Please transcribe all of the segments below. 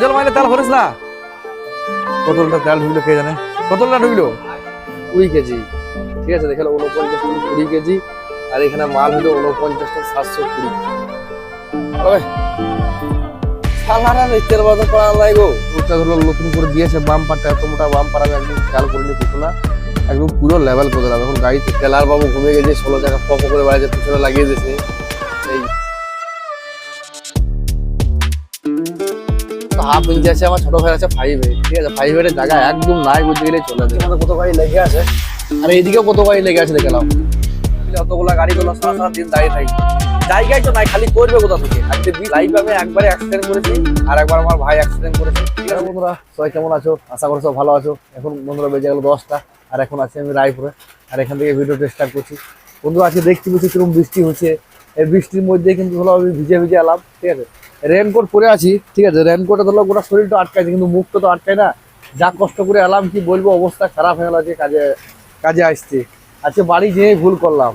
জল মাইলে তেল ভরিস না? ঢুকলো কে জানে? ঢুকলো? কুড়ি কেজি। ঠিক আছে দেখে উনপঞ্চাশ টন কুড়ি কেজি, আর এখানে মাল হলো উনপঞ্চাশ টন সাতশো কুড়ি। করা নাই ধরো নতুন করে দিয়েছে বাম পাটা এত মোটা বাম পাড়া আমি একদম খেয়াল না একদম পুরো লেভেল করে এখন গাড়িতে তেলার বাবু ঘুমিয়ে গেছে, ষোলো টাকা পপ করে বাড়িতে পিছনে লাগিয়ে দিয়েছে। হাফ ইঞ্চি আছে আমার ছোট ভাই আছে ফাইভ ঠিক আছে? ফাইভ এর জায়গা একদম নাই বুঝতে গেলে চলে যায় এখানে কত গাড়ি লেগে আছে? আর এইদিকেও কত গাড়ি লেগে আছে দেখলাম অতগুলা গাড়িগুলো সারা সারা দিন দাঁড়িয়ে থাকি। জায়গায় তো নাই খালি করবে কোথা থেকে? আজকে লাইভ আমি একবারে অ্যাক্সিডেন্ট করেছি আর একবার আমার ভাই অ্যাক্সিডেন্ট করেছে ঠিক আছে? বন্ধুরা সবাই কেমন আছো? আশা করো সব ভালো আছো। এখন বন্ধুরা বেজে গেল দশটা আর এখন আছি আমি রায়পুরে। আর এখান থেকে ভিডিও স্টার্ট করছি। বন্ধু আজকে দেখছি বুঝছি কীরকম বৃষ্টি হচ্ছে। এই বৃষ্টির মধ্যে কিন্তু ধরো আমি ভিজে ভিজে এলাম ঠিক আছে? রেনকোট পরে আছি, ঠিক আছে? রেনকোটে ধরো গোটা শরীরটা আটকাইছে, কিন্তু মুখটা তো আটকায় না। যা কষ্ট করে এলাম, কি বলব, অবস্থা খারাপ হয়ে গেল কাজে কাজে আসছে। আজকে বাড়ি যেয়ে ভুল করলাম।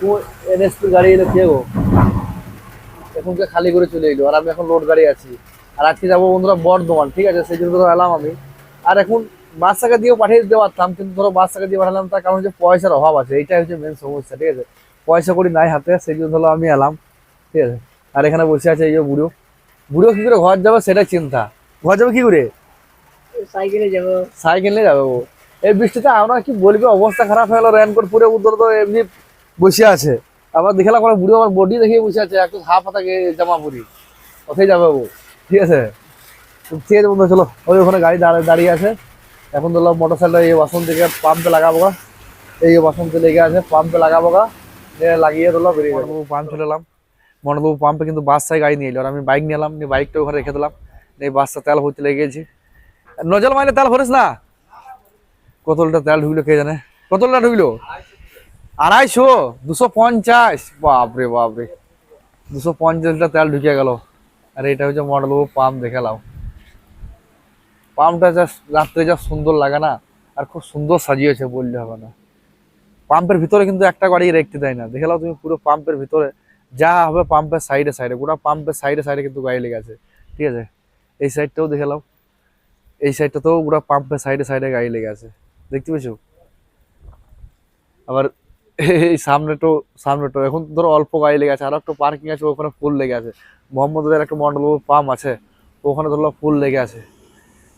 তো এনএসপি গাড়ি এলে কে গো? এখনকে খালি করে চলে এলো, আর আমি এখন লোড গাড়ি আছি। আর আজকে যাব বন্ধুরা বর্ধমান, ঠিক আছে? সেই জন্য ধরো এলাম আমি। আর এখন বাস টাকা দিয়েও পাঠিয়ে দিতে পারতাম, কিন্তু ধরো বাস টাকা দিয়ে পাঠালাম, তার কারণ হচ্ছে পয়সার অভাব আছে, এইটাই হচ্ছে মেন সমস্যা, ঠিক আছে? পয়সা করি নাই হাতে, সেই জন্য ধরো আমি এলাম, ঠিক আছে? আর এখানে বসে আছে এই যে বুড়ো। বুড়ো কি করে ঘর যাব সেটা চিন্তা। ঘর যাব কি করে? সাইকেলে যাব। সাইকেল নিয়ে যাবে ও। এই বৃষ্টিতে আমরা কি বলবি অবস্থা খারাপ হয়ে গেল রেনকোট পরে উত্তর তো এমনি বসে আছে। আবার দেখলাম আমার বুড়ো আমার বডি দেখিয়ে বসে আছে একটু হাফ হাতা জামা পরি। কোথায় যাবে ও ঠিক আছে? ঠিক আছে বন্ধু চলো। ওই ওখানে গাড়ি দাঁড়িয়ে দাঁড়িয়ে আছে। এখন ধরলাম মোটর সাইকেল এই বাসন থেকে পাম্পে লাগাবো গা। এই বাসনতে লেগে আছে পাম্পে লাগাবো গা। লাগিয়ে ধরলো বেরিয়ে যাব। পাম্প চলে এলাম। মন্ডলবাবু পাম্পে কিন্তু বাসায় গাড়ি নিয়ে এলো আর আমি বাইক নিয়ে এলাম, নিয়ে বাইকটা ওখানে রেখে দিলাম। এই বাসটা তেল ভরতে লেগে গেছি। নজল মাইলে তেল ভরিস না? কত লিটার তেল ঢুকলো কে জানে? কত লিটার ঢুকলো? আড়াইশো? দুশো পঞ্চাশ? বাপরে বাপরে। দুশো পঞ্চাশটা তেল ঢুকে গেল। আর এটা হচ্ছে মন্ডলবাবু পাম্প দেখালাম পাম্পটা যা রাত্রে যা সুন্দর লাগে না, আর খুব সুন্দর সাজিয়েছে বললে হবে না। পাম্পের ভিতরে কিন্তু একটা গাড়ি রেখতে দেয় না। দেখে নাও তুমি পুরো পাম্পের ভিতরে। যা হবে পাম্পের সাইডে সাইডে গোটা পাম্পের সাইডে সাইডে কিন্তু গাড়ি লেগে আছে। ঠিক আছে? এই সাইডটাও দেখে নাও এই সাইডটাতেও পুরো পাম্পের সাইডে সাইডে গাড়ি লেগে আছে। দেখতে পেয়েছ? আবার এই সামনেটাও সামনেটাও এখন ধরো অল্প গাড়ি লেগে আছে। আর একটা পার্কিং আছে, ওখানে ফুল লেগে আছে। মোহাম্মদের একটা মন্ডল পাম্প আছে, ওখানে ধরলো ফুল লেগে আছে।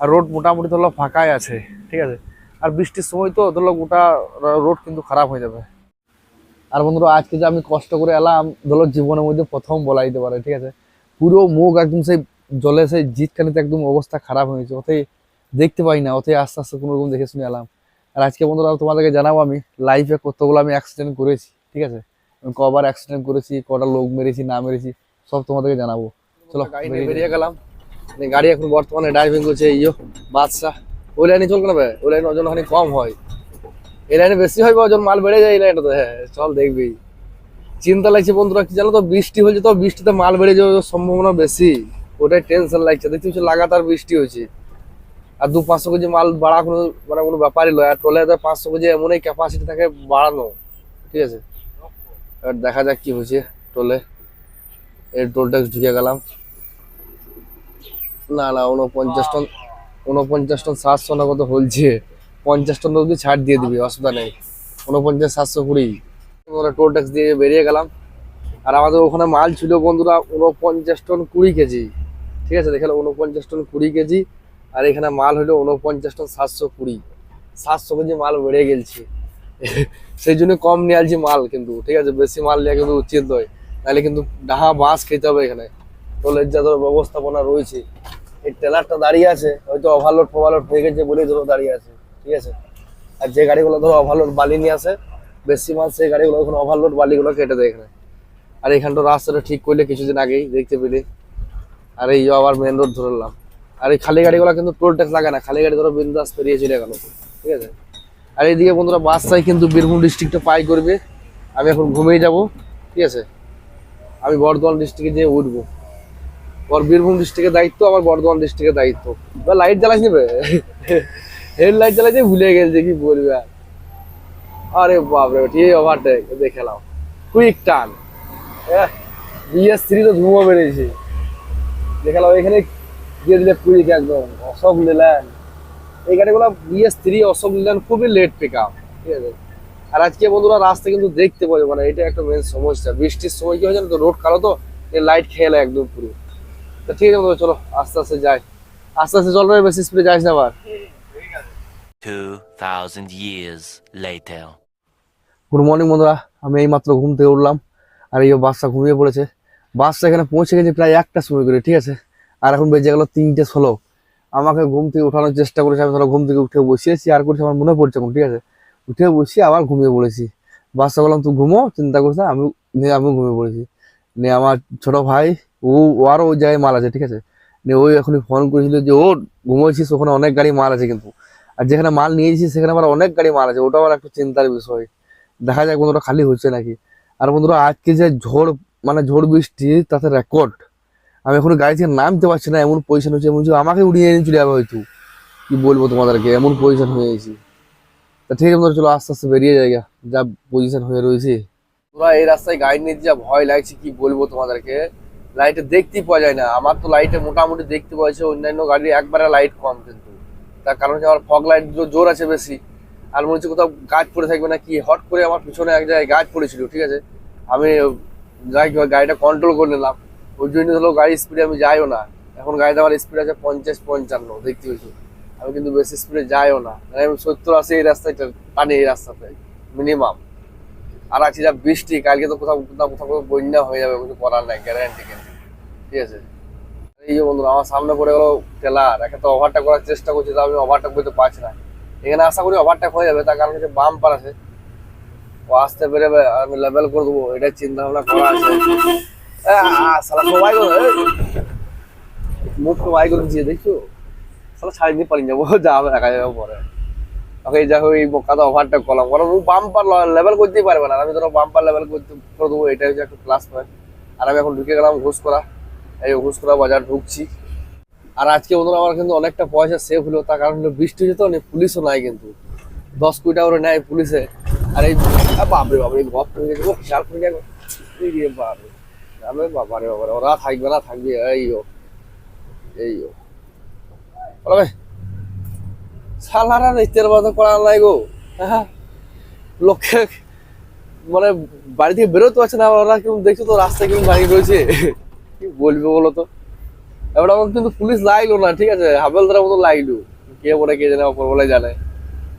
আর রোড মোটামুটি ধরলো ফাঁকাই আছে। ঠিক আছে? আর বৃষ্টির সময় তো ধরলো গোটা রোড কিন্তু খারাপ হয়ে যাবে। আর বন্ধুরা আজকে যে আমি কষ্ট করে এলাম ধরো জীবনের মধ্যে প্রথম বলা যেতে পারে ঠিক আছে? পুরো মুখ একদম সেই জলে সেই জিতখানিতে একদম অবস্থা খারাপ হয়েছে ওতেই দেখতে পাই না ওতেই আস্তে আস্তে কোনো রকম দেখে শুনে এলাম। আর আজকে বন্ধুরা তোমাদেরকে জানাব আমি লাইফে কতগুলো আমি অ্যাক্সিডেন্ট করেছি ঠিক আছে? আমি কবার অ্যাক্সিডেন্ট করেছি কটা লোক মেরেছি না মেরেছি সব তোমাদেরকে জানাব। চলো বেরিয়ে গেলাম। গাড়ি এখন বর্তমানে ড্রাইভিং করছে ইয়ো বাদশাহ। ওই লাইনে চলবে না ভাই ওই লাইনে ওজন কম হয়। এই লাইনে বেশি হয় ওজন মাল বেড়ে যায় এই লাইনটাতে হ্যাঁ চল দেখবি। চিন্তা লাগছে বন্ধুরা, কি জানো তো, বৃষ্টি হয়েছে তো, বৃষ্টিতে মাল বেড়ে যাওয়ার সম্ভাবনা বেশি, ওটাই টেনশন লাগছে। দেখছি হচ্ছে লাগাতার বৃষ্টি হয়েছে। আর দু পাঁচশো কেজি মাল বাড়া কোনো মানে কোনো ব্যাপারই নয়, আর ট্রলে পাঁচশো কেজি এমনই ক্যাপাসিটি থাকে বাড়ানো, ঠিক আছে? এবার দেখা যাক কি হয়েছে টোলে এই টোল ট্যাক্স ঢুকে গেলাম। না না উনপঞ্চাশ টন উনপঞ্চাশ টন সাতশো না কত বলছে পঞ্চাশ টন অব্দি ছাড় দিয়ে দিবি, অসুবিধা নেই। উনপঞ্চাশ, সাতশো, কুড়ি। টোল ট্যাক্স দিয়ে বেরিয়ে গেলাম। আর আমাদের ওখানে মাল ছিল বন্ধুরা উনপঞ্চাশ টন কুড়ি কেজি। ঠিক আছে দেখে উনপঞ্চাশ টন কুড়ি কেজি, আর এখানে মাল হলো উনপঞ্চাশ টন সাতশো কুড়ি। সাতশো কেজি মাল বেড়ে গেছে। সেই জন্য কম নিয়ে আসছি মাল কিন্তু, ঠিক আছে, বেশি মাল নেওয়া কিন্তু উচিত নয়। তাহলে কিন্তু ডাহা বাঁশ খেতে হবে এখানে। টোলের যা ধরো ব্যবস্থাপনা রয়েছে, এই ট্রেলারটা দাঁড়িয়ে আছে, হয়তো ওভারলোড ফোভারলোড হয়ে গেছে বলেই ধরো দাঁড়িয়ে আছে। ঠিক আছে? আর যে গাড়িগুলো ধরো ওভারলোড বালি নিয়ে আসে, বেশি মাল সেই গাড়িগুলো ওখানে ওভারলোড বালিগুলো কেটে দেয় এখানে। আর এখানটা রাস্তাটা ঠিক করলে কিছুদিন আগেই দেখতে পেলে। আর এই আবার মেন রোড ধরলাম আর এই খালি গাড়িগুলো কিন্তু টোল ট্যাক্স লাগে না। খালি গাড়ি ধরো বিন্দাস পেরিয়ে চলে গেল। ঠিক আছে? আর এইদিকে বন্ধুরা বাস চাই কিন্তু বীরভূম ডিস্ট্রিক্টটা পাই করবে। আমি এখন ঘুমিয়ে যাব। ঠিক আছে? আমি বর্ধমান ডিস্ট্রিক্টে যেয়ে উঠবো। ওর বীরভূম ডিস্ট্রিক্টের দায়িত্ব, আমার বর্ধমান ডিস্ট্রিক্টের দায়িত্ব। লাইট জ্বালাস নিবে? হেড লাইট জ্বালাইছে ভুলে গেছে কি বলবে আর। আরে বাপরে ঠিক ওভারটেক দেখেলাম কুইক টান বিএস থ্রি তো ধুমো বেরিয়েছে দেখালাম এখানে দিয়ে দিলে কুড়িকে একদম। অশোক লেল্যান্ড এই গাড়িগুলো বিএস থ্রি অশোক লেল্যান্ড খুবই লেট পিক আপ ঠিক আছে? আর আজকে বন্ধুরা রাস্তা কিন্তু দেখতে পাবে মানে এটা একটা মেন সমস্যা। বৃষ্টির সময় কি হয় জানো তো রোড কালো তো, এই লাইট খেয়ে নেয় একদম পুরো। তো ঠিক আছে চলো আস্তে আস্তে যাই। আস্তে আস্তে চল বেশি স্পিডে যাইস না আবার। 2,000 years later. গুড মর্নিং বন্ধুরা। আমি এই মাত্র ঘুম থেকে উঠলাম আর এই বাসটা ঘুমিয়ে পড়েছে। বাসটা এখানে পৌঁছে গেছে প্রায় একটা সময় করে ঠিক আছে? আর এখন বেজে গেল তিনটে ষোলো। আমাকে ঘুম থেকে উঠানোর চেষ্টা করেছে আমি ধরো ঘুম থেকে উঠে বসিয়েছি আর করছি আমার মনে পড়ছে এখন ঠিক আছে? উঠে বসিয়ে আবার ঘুমিয়ে পড়েছি। বাসটা বললাম তুই ঘুমো চিন্তা করছে আমি নিয়ে আমিও ঘুমিয়ে পড়েছি। নিয়ে আমার ছোট ভাই ও আরও ওই জায়গায় মাল আছে ঠিক আছে? নিয়ে ওই এখনই ফোন করেছিল যে ও ঘুমোইছিস ওখানে অনেক গাড়ি মাল আছে কিন্তু। আর যেখানে মাল নিয়েছি সেখানে আবার অনেক গাড়ি মাল আছে ওটা আবার একটু চিন্তার বিষয়। দেখা যাক বন্ধুরা, খালি হচ্ছে নাকি? আর বন্ধুরা, আজকে যে ঝড় মানে ঝড় বৃষ্টি, তাতে রেকর্ড আমি এখন গাড়ি থেকে নামতে পারছি না, এমন পজিশন হচ্ছে এমন আমাকে উড়িয়ে নিয়ে চলে যাবে হয়তো। কি বলব তোমাদেরকে, এমন পজিশন হয়ে গেছি। তা ঠিক আছে চলো আস্তে আস্তে বেরিয়ে জায়গা যা পজিশন হয়ে রয়েছে। তোরা এই রাস্তায় গাড়ি নিয়ে যা ভয় লাগছে, কি বলব তোমাদেরকে? লাইটে দেখতেই পাওয়া যায় না। আমার তো লাইটে মোটামুটি দেখতে পাওয়া যাচ্ছে, অন্যান্য গাড়ির একবারে লাইট কম কিন্তু। তার কারণ হচ্ছে আমার ফগ লাইট জোর আছে বেশি। আর মনে হচ্ছে কোথাও গাছ পড়ে থাকবে না কি হট করে আমার পিছনে এক জায়গায় গাছ পড়েছিল, ঠিক আছে? আমি যাই গাড়িটা কন্ট্রোল করে নিলাম। ওই জন্য ধরো গাড়ির স্পিডে আমি যাইও না। এখন গাড়িতে আমার স্পিড আছে পঞ্চাশ, পঞ্চান্ন, দেখতে পেয়েছি আমি কিন্তু বেশি স্পিডে যাইও না। মানে আমি সত্তর আসি এই রাস্তাটা টানি এই রাস্তাতে মিনিমাম আর আছে যা বৃষ্টি, কালকে তো কোথাও কোথাও কোথাও কোথাও বন্যা হয়ে যাবে, কিছু করার নাই গ্যারান্টি কিন্তু ঠিক আছে? এই যে বন্ধুরা, আমার সামনে পড়ে গেল টেলার। একে তো ওভারটা করার চেষ্টা করছি তো আমি ওভারটা করতে পারছি না। এখানে আশা করি ওভারটেক হয়ে যাবে, তার কারণ হচ্ছে বাম্পার আছে। ও আসতে বেরোবে আমি লেভেল করে দেবো, এটাই চিন্তা ভাবনা করা আছে। সবাই মুখ তো করে দিয়েছে, দেখছ? শালা ছাড়ি দিয়ে পালিয়ে যাব, যা হবে, দেখা যাবে পরে। ওকে যা হোক, এই বোকাটা ওভারটেক করলাম, কারণ ও বাম্পার লেভেল করতেই পারবে না। আমি ধরো বাম্পার লেভেল করতে করে দেবো, এটাই হচ্ছে একটা প্লাস পয়েন্ট আর আমি এখন ঢুকে গেলাম ঘুষ করা। এই ঘুষ বাজার ঢুকছি। আর আজকে বন্ধুরা আমার কিন্তু অনেকটা পয়সা সেভ হলো, তার কারণ হলো বৃষ্টি হচ্ছে তো অনেক পুলিশও নাই কিন্তু। দশ কোটি টাকা করে নেয় পুলিশে। আর এই বাপরে বাপরে গপ হয়ে গেছে খেয়াল করে এই বাপরে আমি বাবারে বাবারে, ওরা থাকবে না, থাকবে, এই ও এই ও। সালারা নিত্যের মতো করা নাই গো। হ্যাঁ লোককে মানে বাড়ি থেকে বেরোতে পারছে না, ওরা কেমন দেখছ তো, রাস্তায় কেমন দাঁড়িয়ে রয়েছে? কি বলবে বলো তো এবার আমার কিন্তু পুলিশ লাগল না, ঠিক আছে? হাবেলদারের মতো লাগল কে বলে, কে জানে অপর বলে জানে।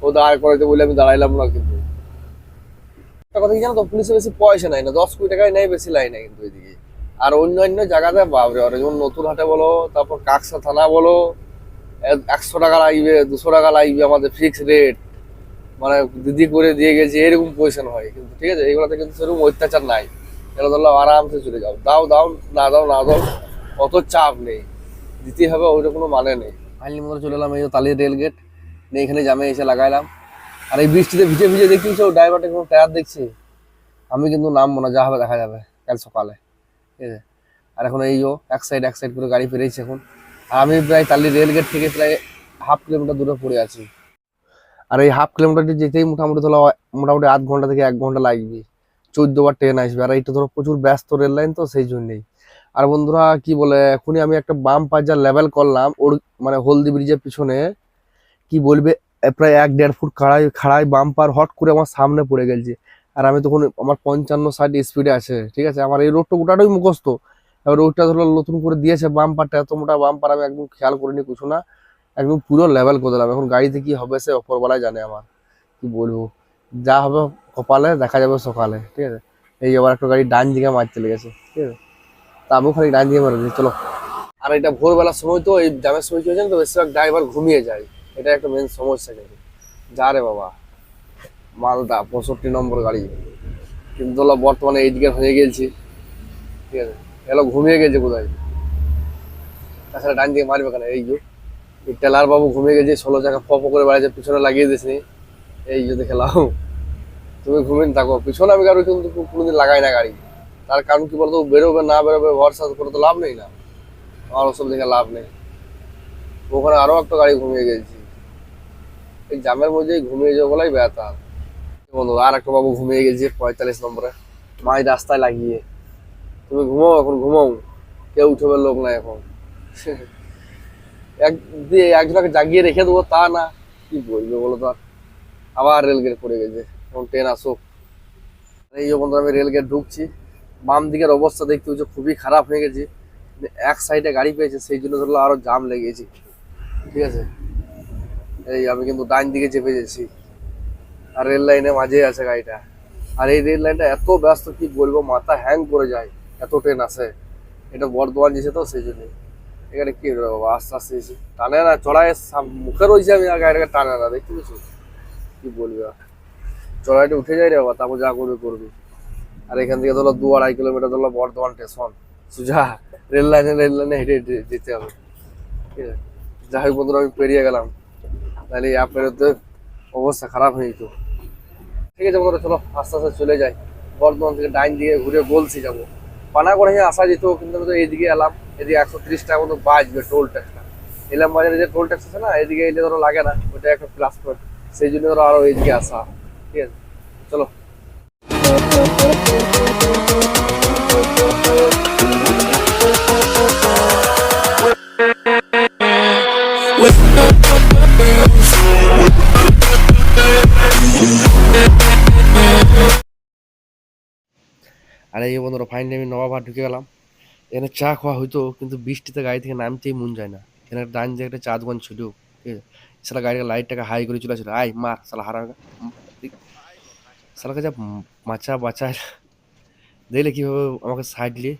ও দাঁড় করাইতে বলে আমি দাঁড়াইলাম না কিন্তু। একটা কথা কি জানো তো, পুলিশে বেশি পয়সা নাই না, দশ কোটি টাকায় নেই বেশি লাই না কিন্তু এদিকে। আর অন্য অন্য জায়গাতে বাবরে বাবরে যেমন নতুন হাটে বলো, তারপর কাকসা থানা বলো একশো টাকা লাগবে দুশো টাকা লাগবে আমাদের ফিক্স রেট মানে দিদি করে দিয়ে গেছে, এরকম পজিশন হয় কিন্তু ঠিক আছে এগুলোতে কিন্তু সেরকম অত্যাচার নাই। এগুলো ধরো আরামসে চলে যাও দাও দাও, না দাও না দাও, অত চাপ নেই। দিতে হবে, ওইটা কোনো মানে নেই। ফাইনালি মতো চলে এলাম এই তালির রেল গেট। নিয়ে এখানে জামে এসে লাগাইলাম। আর এই বৃষ্টিতে ভিজে ভিজে দেখছিস ও ড্রাইভারটা কোনো টায়ার দেখছি। আমি কিন্তু নামবো না, যা হবে দেখা যাবে কাল সকালে। ঠিক আছে? আর এখন এই ও এক সাইড এক সাইড করে গাড়ি পেরেছি এখন। আমি প্রায় তালি রেল গেট থেকে প্রায় হাফ কিলোমিটার দূরে পড়ে আছি। আর এই হাফ কিলোমিটারটি যেতেই মোটামুটি ধরো মোটামুটি আধ ঘণ্টা থেকে এক ঘণ্টা লাগবে। চোদ্দ বার ট্রেন আসবে। আর এইটা ধরো প্রচুর ব্যস্ত রেল লাইন তো, সেই জন্যেই। আর বন্ধুরা, কি বলে, এখনই আমি একটা বাম পাজা লেভেল করলাম, ওর মানে হলদি ব্রিজের পিছনে, কি বলবে প্রায় এক দেড় ফুট খাড়াই খাড়াই বাম্পার হট করে আমার সামনে পড়ে গেছে। আর আমি তখন আমার পঞ্চান্ন ষাট স্পিডে আছে, ঠিক আছে? আমার এই রোডটা গোটাটাই মুখস্থ। এবার রোডটা ধরো নতুন করে দিয়েছে বাম্পারটা এত মোটা বাম্পার আমি একদম খেয়াল করিনি কিছু না। একদম পুরো লেভেল করে দিলাম। এখন গাড়িতে কি হবে সে অপরবেলায় জানে আমার, কি বলব? যা হবে কপালে, দেখা যাবে সকালে, ঠিক আছে? এই আবার একটা গাড়ি ডান দিকে মারতে লেগেছে ঠিক আছে? তা আমিও খালি ডান দিকে মারছি চলো। আর এটা ভোরবেলার সময় তো, এই জামের সময় কি হয়েছে তো? বেশিরভাগ ড্রাইভার ঘুমিয়ে যায়। এটা একটা মেন সমস্যা কিন্তু। যা রে বাবা, মালদা, পঁয়ষট্টি নম্বর গাড়ি। কিন্তু বর্তমানে এইদিকে হয়ে গেছি, ঠিক আছে? এলো ঘুমিয়ে গেছে কোথায় তাছাড়া ডান দিকে মারবে কেন? এই যে টেলার বাবু ঘুমিয়ে গেছে, ষোলো চাকা ফপ করে বেড়াচ্ছে পিছনে লাগিয়ে দিস এই যে দেখলাম তুমি ঘুমিয়ে থাকো। পিছনে আমি গাড়ি কিন্তু কোনোদিন লাগাই না গাড়ি। তার কারণ কি বলতো? বেরোবে, না বেরোবে, ভরসা করে তো লাভ নেই না। আমার ওসব দেখে লাভ নেই। ওখানে আরও একটা গাড়ি ঘুমিয়ে গেছি। এই জামের মধ্যেই ঘুমিয়ে যাওয়া বলাই ব্যথা বন্ধু, আর একটা বাবু ঘুমিয়ে গেছে পঁয়তাল্লিশ নম্বরে। মাই রাস্তায় লাগিয়ে। তুমি ঘুমাও, এখন ঘুমাও। কেউ উঠবে লোক নাই এখন। এক দিয়ে একজনকে জাগিয়ে রেখে দেবো তা না। কি বলবে বলো তো আবার রেলগেট পড়ে গেছে। এখন ট্রেন আসুক এই বন্ধুরা, আমি রেলগেট ঢুকছি। বাম দিকের অবস্থা দেখতে হচ্ছে খুবই খারাপ হয়ে গেছে। এক সাইডে গাড়ি পেয়েছে, সেই জন্য ধরলো আরও জাম লেগেছে ঠিক আছে? এই আমি কিন্তু ডান দিকে চেপে গেছি আর রেল লাইনে মাঝে আছে গাড়িটা। আর এই রেল লাইনটা এত ব্যস্ত, কি বলব, মাথা হ্যাং করে যায়। এত ট্রেন আসে। এটা বর্ধমান যেছে তো, সেই জন্য। এখানে কি বাবা, আস্তে আস্তে এসে টানে না, চড়ায় মুখে রয়েছে আমি গাড়িটাকে টানে না, দেখতে পেয়েছ? কি বলবি চড়াইটা উঠে যায় রে বাবা, তারপর যা করবে করবি। আর এখান থেকে ধরো দু আড়াই কিলোমিটার ধরো বর্ধমান স্টেশন সোজা রেল লাইনে রেল লাইনে হেঁটে হেঁটে যেতে হবে। যাই হোক বন্ধুরা, আমি পেরিয়ে গেলাম। তাহলে ইয়া পেরোতে অবস্থা খারাপ হয়ে যেত। ঠিক আছে বন্ধুরা, চলো আস্তে আস্তে চলে যাই। বর্ধমান থেকে ডাইন দিকে ঘুরে বলছি যাব। পানাগড় হয়ে আসা যেত, কিন্তু আমি তো এইদিকে এলাম। এদিকে একশো তিরিশ টাকা মতো বাঁচবে টোল ট্যাক্সটা এলাম বাজারে যে টোল ট্যাক্স আছে না, এদিকে এলে ধরো লাগে না, ওটা একটা প্লাস পয়েন্ট সেই জন্য ধরো আরও এইদিকে আসা। ঠিক আছে। চলো। আর এই বন্ধুরা ফাইনালি আমি নবাবহাট ঢুকে গেলাম। এখানে চা খাওয়া হইতো, কিন্তু বৃষ্টিতে গাড়ি থেকে নামতেই মন যায় না। এখানে ডান দিকে একটা চা দোকান ছিল ঠিক আছে? সালা গাড়ির লাইটটাকে হাই করে চলে আসলো আয়, মার সালা হারা সালাকে যা মাচা বাঁচায় দেখলে কীভাবে আমাকে সাইড নিয়ে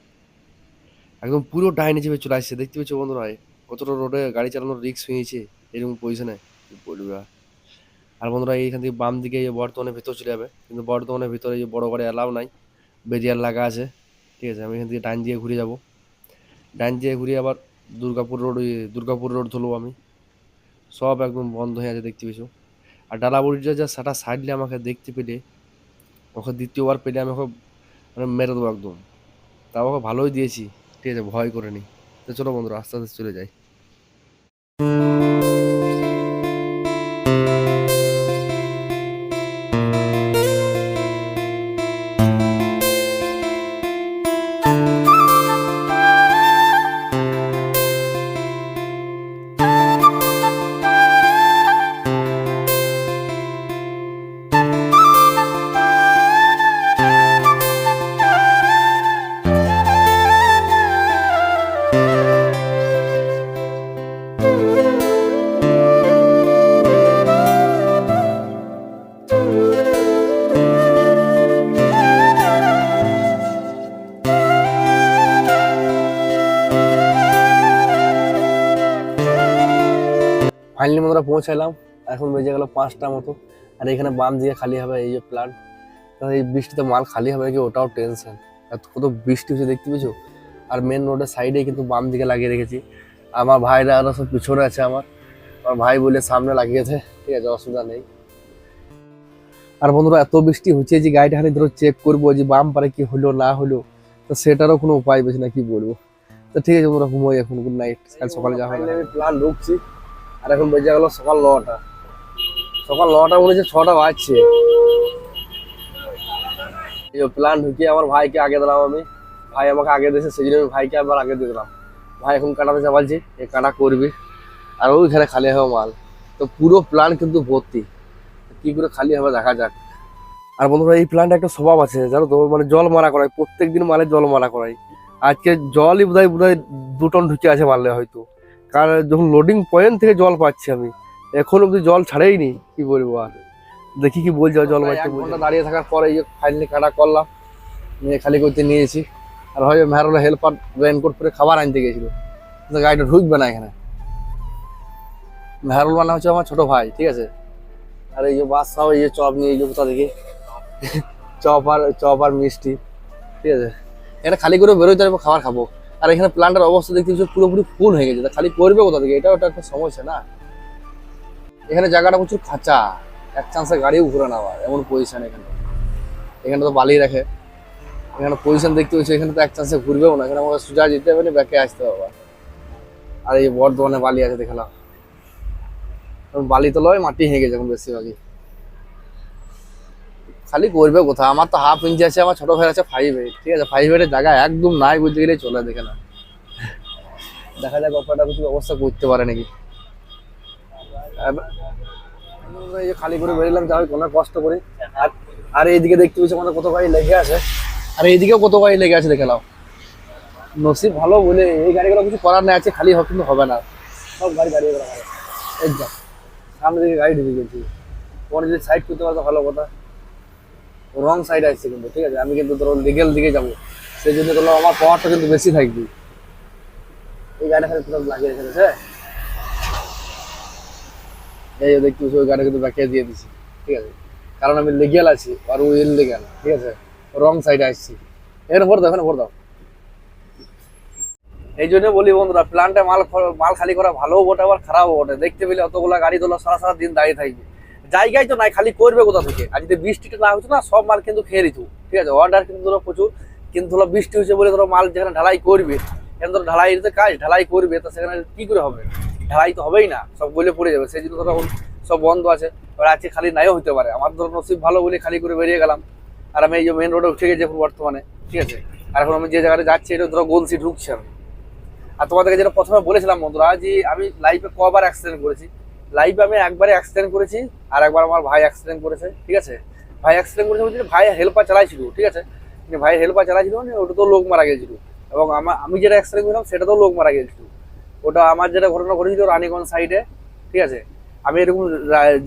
একদম পুরো ডাইনে চেপে চলে আসছে। দেখতে পেয়েছ বন্ধুরা কতটা রোডে গাড়ি চালানোর রিক্স হয়েছে এরকম পজিশনে বলবি আর? বন্ধুরা এইখান থেকে বাম দিকে এই বর্তমানে ভেতর চলে যাবে। কিন্তু বর্তমানের ভিতরে যে বড় গাড়ি অ্যালাউ নাই বেরিয়ার লাগা আছে। ঠিক আছে, আমি এখান থেকে ডান দিয়ে ঘুরে যাব। ডান দিয়ে ঘুরে আবার দুর্গাপুর রোড দুর্গাপুর রোড ধরবো আমি। সব একদম বন্ধ হয়ে আছে, দেখতে পেয়েছ। আর ডালাবুড়িটা যা সেটা সাইডলে আমাকে দেখতে পেলে ওকে দ্বিতীয়বার পেলে আমি ওকে মানে মেরে দেবো একদম। তাও ওকে ভালোই দিয়েছি। ঠিক আছে, ভয় করে নি তো চলো বন্ধুরা, আস্তে আস্তে চলে যাই। ফাইনালি আমরা পৌঁছালাম, এখন বেজে গেল পাঁচটা মতো, আর এখানে বাম দিকে খালি হবে এই যে প্ল্যান এই বৃষ্টিতে মাল খালি হবে কি ওটাও টেনশন আর কত বৃষ্টি হচ্ছে দেখতে পেয়েছ? আর মেন রোডের সাইডে কিন্তু বাম দিকে লাগিয়ে রেখেছি, আমার ভাইরা আরও সব পিছনে আছে আমার আমার ভাই বলে সামনে লাগিয়েছে, ঠিক আছে, অসুবিধা নেই। আর বন্ধুরা, এত বৃষ্টি হচ্ছে যে গাড়িটা খালি ধরো চেক করব যে বাম পারে কি হলো, না হলো, তো সেটারও কোনো উপায় পেয়েছি না, কি বলব? তো ঠিক আছে বন্ধুরা, ঘুমোই এখন গুড নাইট কাল সকালে যাওয়া হবে। প্ল্যান ঢুকছি আর এখন বেজে গেল সকাল নটা। সকাল নটা মনে হচ্ছে ছটা বাজছে। প্ল্যান ঢুকিয়ে আমার ভাইকে আগে দিলাম আমি। ভাই আমাকে আগে দিয়েছে, সেই জন্য আমি ভাইকে আবার আগে দিয়ে দিলাম। ভাই এখন কাটাতে চাপালছি এ কাটা করবি। আর ওইখানে খালি হবে মাল। তো পুরো প্ল্যান কিন্তু ভর্তি। কি করে খালি হবে দেখা যাক। আর বন্ধুরা, এই প্ল্যানটা একটা স্বভাব আছে, জানো তো? মানে জল মারা করাই প্রত্যেক দিন মালে জল মারা করাই আজকে জলই বোধহয় বোধহয় দু টন ঢুকে আছে মারলে হয়তো। কারণ যখন লোডিং পয়েন্ট থেকে জল পাচ্ছি আমি এখন অব্দি জল ছাড়েইনি কি বলব আর? দেখি কি বলছে জল ঘণ্টা দাঁড়িয়ে থাকার পরে ফাইনালি কাটা করলাম নিয়ে খালি করতে নিয়েছি। আর হয় মেহরুল হেল্পার রেনকোট পরে খাবার আনতে গেছিল। গাড়িটা ঢুকবে না এখানে। মেহরুল মানে হচ্ছে আমার ছোট ভাই ঠিক আছে? আর এই যে বাদশাহ এই যে চপ নিয়ে এই যে কোথা থেকে? চপ আর চপ আর মিষ্টি ঠিক আছে? এটা খালি করে বেরোতে পারব খাবার খাব। আর এখানে প্ল্যান্টের অবস্থা দেখতে পাচ্ছি পুরোপুরি ফুল হয়ে গেছে। খালি করবে কোথা থেকে? এটাও একটা সমস্যা না? এখানে জায়গাটা প্রচুর খাঁচা। এক চান্সে গাড়িও ঘুরে নেওয়া এমন পজিশন এখানে। এখানে তো বালি রাখে। এখানে পজিশন দেখতে পাচ্ছি এখানে তো এক চান্সে ঘুরবেও না। এখানে আমাকে সোজা যেতে হবে না, ব্যাকে আসতে হবে আর এই বর্ধমানে বালি আছে, দেখলাম। বালি তো লয়, মাটি গেছে এখন বেশিরভাগই। খালি করবে কোথায়? আমার তো হাফ ইঞ্চি আছে, আমার ছোট ভাই আছে ফাইভ এইট ঠিক আছে? ফাইভ এইটের জায়গা একদম নাই বলতে গেলে চলে দেখে না দেখা যাক অপারেটার কিছু ব্যবস্থা করতে পারে নাকি। খালি করে বেরোলাম যা হয় কোনো কষ্ট করে। আর আর এইদিকে দেখতে পেয়েছি আমাদের কত গাড়ি লেগে আছে। আর এইদিকেও কত গাড়ি লেগে আছে, দেখে নাও। নসিব ভালো বলে এই গাড়িগুলো কিছু করার নেই আছে, খালি কিন্তু হবে না। সব গাড়ি দাঁড়িয়ে এই যা, সামনে দিকে গাড়ি ঢুকে গেছি। পরে যদি সাইড করতে পারতো ভালো কথা। রং সাইড আসছে কিন্তু, ঠিক আছে? আমি কিন্তু ধরো লিগেল দিকে যাব। সেই জন্য ধরো আমার পাওয়ারটা কিন্তু বেশি থাকবে। এই গাড়িটা খালি লাগিয়ে রেখেছে এই যে দেখতে ওই গাড়ি কিন্তু বাকিয়ে দিয়ে দিছি, ঠিক আছে? কারণ আমি লিগেল আছি, আর ও ইললিগেল ঠিক আছে? রং সাইডে আসছি এখানে ভর দাও, এখানে ভর দাও। এই জন্য বলি বন্ধুরা প্ল্যান্টে মাল মাল খালি করা ভালোও বটে, আবার খারাপও বটে। দেখতে পেলে অতগুলা গাড়ি তোলা, সারা সারা দিন দাঁড়িয়ে থাকবে। জায়গায় তো নাই, খালি করবে কোথা থেকে? আর যদি বৃষ্টিটা না হতো না, সব মাল কিন্তু খেয়ে দিত ঠিক আছে? অর্ডার কিন্তু ধরো প্রচুর, কিন্তু ধরো বৃষ্টি হয়েছে বলে ধরো মাল যেখানে ঢালাই করবে, এখানে ধরো ঢালাই কাজ, ঢালাই করবে, তো সেখানে কি করে হবে? ঢালাই তো হবেই না, সব গলে পড়ে যাবে, সেই জন্য ধরো সব বন্ধ আছে। এবার আজকে খালি নাইও হতে পারে, আমার ধরো নসিব ভালো বলে খালি করে বেরিয়ে গেলাম। আর আমি এই যে মেন রোডে উঠে গেছি এখন বর্তমানে, ঠিক আছে? আর এখন আমি যে জায়গাটা যাচ্ছি, এটা ধরো গোলসি ঢুকছি আমি। আর তোমাদেরকে যেটা প্রথমে বলেছিলাম বন্ধুরা, যে আমি লাইফে কবার অ্যাক্সিডেন্ট করেছি লাইফে আমি একবারে অ্যাক্সিডেন্ট করেছি আর একবার আমার ভাই অ্যাক্সিডেন্ট করেছে, ঠিক আছে? ভাই অ্যাক্সিডেন্ট করেছে বলছি ভাই হেল্পার চালাইছিল, ঠিক আছে? কিন্তু ভাই হেল্পার চালাইছিল মানে ওটা তো লোক মারা গেছিল এবং আমার আমি যেটা অ্যাক্সিডেন্ট করেছিলাম সেটা তো লোক মারা গেছিল ওটা আমার যেটা ঘটনা ঘটেছিল রানীগঞ্জ সাইডে ঠিক আছে? আমি এরকম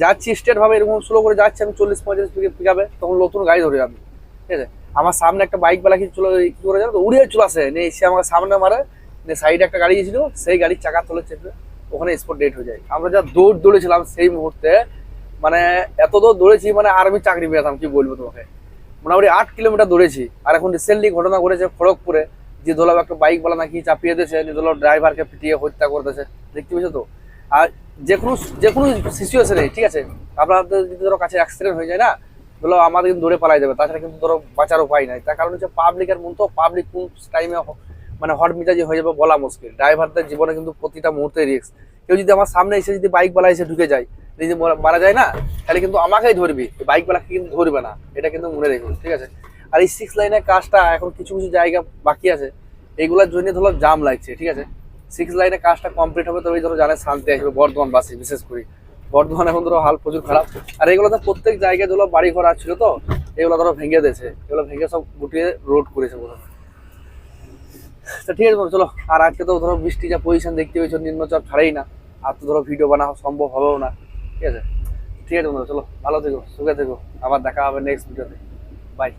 যাচ্ছি স্টেটভাবে এরকম স্লো করে যাচ্ছি, আমি চল্লিশ পঁয়তাল্লিশ পিক আপে তখন নতুন গাড়ি ধরে আমি, ঠিক আছে? আমার সামনে একটা বাইক বেলা কিছু চলে, কি করে জানো তো? উড়িয়ে চলে আসে, নিয়ে এসে আমার সামনে মারে সাইডে একটা গাড়ি ছিল সেই গাড়ির চাকা তলে চেপে ওখানে স্পট ডেট হয়ে যায়। আমরা যা দৌড় দৌড়েছিলাম সেই মুহূর্তে মানে এত দৌড় দৌড়েছি মানে আর্মি চাকরি পেয়েছিলাম কি বলব তোমাকে? মোটামুটি আট কিলোমিটার দৌড়েছি। আর এখন রিসেন্টলি ঘটনা ঘটেছে খড়গপুরে, যে ধরো একটা বাইক বালা নাকি চাপিয়ে দিয়েছে, যে ধরো ড্রাইভারকে পিটিয়ে হত্যা করতেছে দেখতে পেয়েছ তো? আর যে কোনো যে কোনো সিচুয়েশনে ঠিক আছে? আপনাদের যদি ধরো কাছে অ্যাক্সিডেন্ট হয়ে যায় না, ধরো আমাদের কিন্তু দৌড়ে পালাই যাবে তাছাড়া কিন্তু ধরো বাঁচার উপায় নাই। তার কারণ হচ্ছে পাবলিকের মন তো পাবলিক কোন টাইমে মানে হট মিজাজি হয়ে যাবে বলা মুশকিল। ড্রাইভারদের জীবনে কিন্তু প্রতিটা মুহূর্তে রিস্ক কেউ যদি আমার সামনে এসে যদি বাইক বালা এসে ঢুকে যায়, যদি মারা যায় না, তাহলে কিন্তু আমাকেই ধরবি। বাইক বালাকে কিন্তু ধরবে না। এটা কিন্তু মনে রেখো, ঠিক আছে? আর এই সিক্স লাইনের কাজটা এখন কিছু কিছু জায়গা বাকি আছে। এইগুলোর জন্য ধরো জাম লাগছে, ঠিক আছে? সিক্স লাইনের কাজটা কমপ্লিট হবে, তবেই ধরো জানে শান্তি আসবে বর্ধমান বর্ধমানবাসী বিশেষ করে। বর্ধমান এখন ধরো হাল প্রচুর খারাপ। আর এগুলো তো প্রত্যেক জায়গায় ধরো বাড়ি ঘর ছিল তো, এগুলো ধরো ভেঙে দিয়েছে। এগুলো ভেঙে সব গুটিয়ে রোড করেছে প্রথমে তো ঠিক আছে চলো। আর আজকে তো ধরো বৃষ্টি যা পজিশন দেখতে পেয়েছ নিম্নচাপ ছাড়েই না। আর তো ধরো ভিডিও বানা সম্ভব হবেও না। ঠিক আছে? ঠিক আছে বন্ধু, চলো। ভালো থেকো, সুখে থেকো। আবার দেখা হবে নেক্সট ভিডিওতে বাই